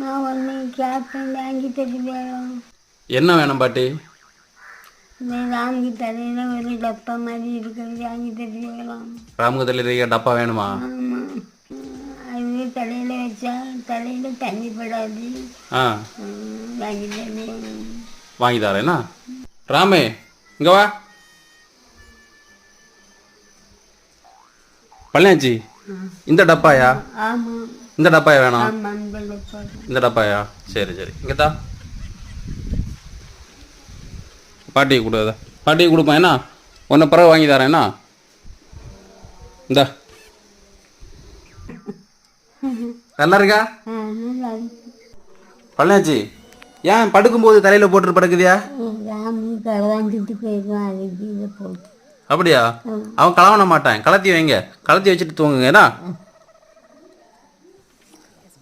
நான் ஒன்று கேட்பேன் வாங்கி தருவேன். என்ன வேணும் பாட்டி? ராம்கி தலையில் ஒரு டப்பா மாதிரி இருக்கிறது வாங்கி தருவேலாம் ராமுக தலையில் டப்பா வேணுமா? அது தலையில் வச்சா தலையில் தண்ணி படாது. வாங்கி தருவேன் வாங்கி தரேன்னா ராமே இங்க வா. பழனியாச்சி இந்த டப்பாயா? ஆமாம் இந்த டப்பாயா வேணும்? இந்த டப்பாயா? சரி சரி. இங்கே தா பாட்டிக்கு கொடு பாட்டிக்கு கொடுப்பேன் என்ன? உன்னை பிறகு வாங்கி தரேன் என்ன? இந்த. நல்லா இருக்கா? பழனியாச்சி ஏன் படுக்கும்போது தலையில் போட்டு படுக்குதியா? அப்படியா? அவன் கலவன மாட்டான். கலத்தி வைங்க. கலத்தி வச்சுட்டு தூங்குங்க என்ன?